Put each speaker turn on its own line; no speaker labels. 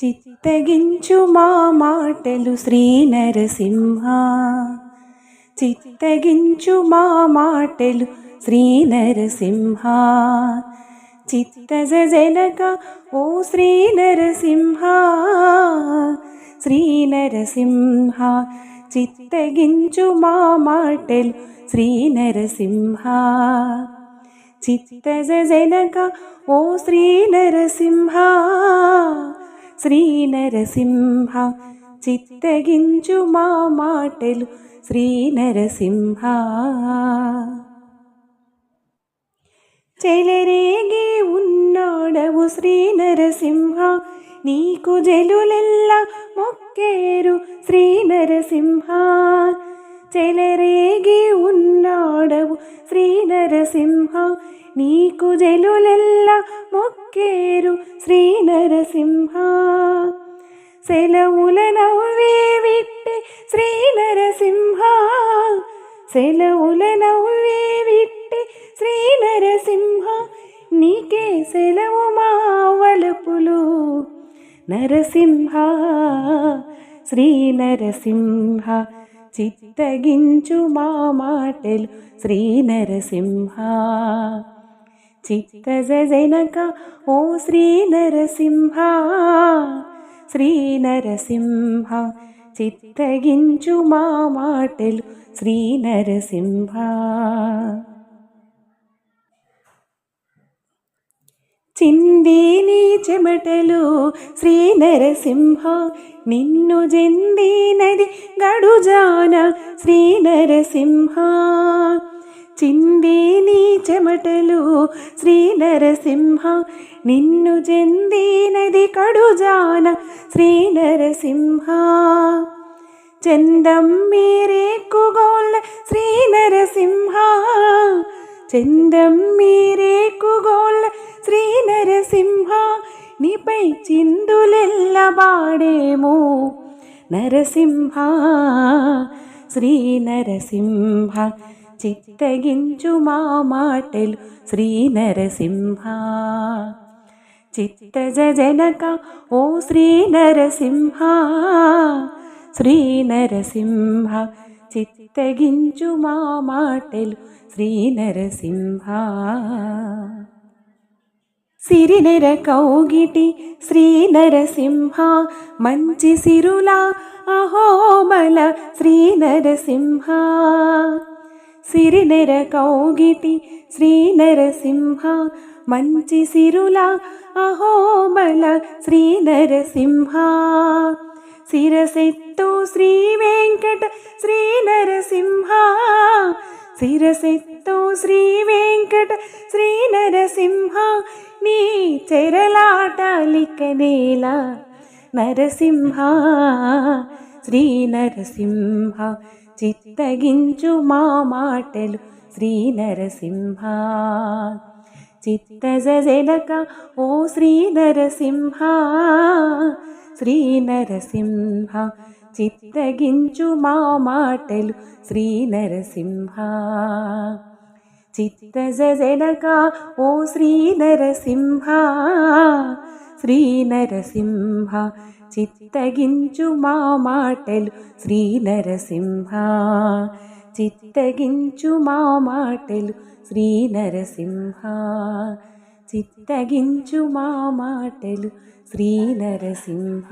చిత్తగించు మా మాటలు శ్రీ నరసింహ చిత్తగించు మా మాటలు శ్రీ నరసింహ చిత్తజ జనక ఓ శ్రీ నరసింహ శ్రీ నరసింహ చిత్తగించు మా మాటలు శ్రీ నరసింహ చిత్తజ జనక ఓ శ్రీ నరసింహ శ్రీ నరసింహ చిత్తగించు మా మాటలు శ్రీ నరసింహ చెలరేగి ఉన్నాడవు శ్రీ నరసింహ నీకు జలులెల్ల మొక్కేరు శ్రీ నరసింహ చెలరేగి ఉన్నాడవు శ్రీ నరసింహ నీకు జలులెల్ల మొక్కేరు శ్రీ నరసింహ సెలవుల నవ్వే విట్టి శ్రీ నరసింహ సెలవుల నవ్వే విట్టి శ్రీ నరసింహ నీకే సెలవు మావలుపులు నరసింహ. శ్రీ నరసింహ చిత్తగించు మా మాటలు శ్రీ నరసింహ చిత్తజ జనక ఓ శ్రీ నరసింహ శ్రీ నరసింహ చిత్తగించు మా మాటలు శ్రీ నరసింహ చిందిని చెమటలు శ్రీ నరసింహ నిన్ను జెందినది గడుజాన శ్రీ నరసింహ చింది నీ చెమటలు శ్రీ నరసింహ నిన్ను జెందినది కడుజాన శ్రీ నరసింహ చందం మీరే కుగోళ్ళ శ్రీ నరసింహ చందం మీరే నీపై చిందులెల్లబాడేమో నరసింహ శ్రీ నరసింహ. చిత్తగించు మా మాటలు శ్రీ నరసింహ. చిత్తజ జనక ఓ శ్రీ నరసింహ. శ్రీ నరసింహ చిత్తగించు మా మాటలు శ్రీ నరసింహ. సిరినెర కౌగిటి శ్రీ నరసింహ మంచి సిరుల అహోమల శ్రీ నరసింహ సిరినెర కౌగిటి శ్రీ నరసింహ మంచి సిరుల అహోమల శ్రీ నరసింహ శిరసెత్తు శ్రీ వెంకట శ్రీ నరసింహ శిరసెత్తు శ్రీ వెంకట శ్రీ నరసింహ నీ చెరలాటలికనేల నరసింహ శ్రీ నరసింహ చిత్తగించు మా మాటలు శ్రీ నరసింహ. చిత్తజనక ఓ శ్రీ నరసింహ శ్రీ నరసింహ చిత్తగించు మా మాటలు శ్రీ నరసింహ. చిత్తజ జనక ఓ శ్రీ నరసింహ శ్రీ నరసింహ చిత్తగించు మా మాటలు శ్రీ నరసింహ చిత్తగించు మా మాటలు శ్రీ నరసింహ చిత్తగించు మా మాటలు శ్రీ నరసింహ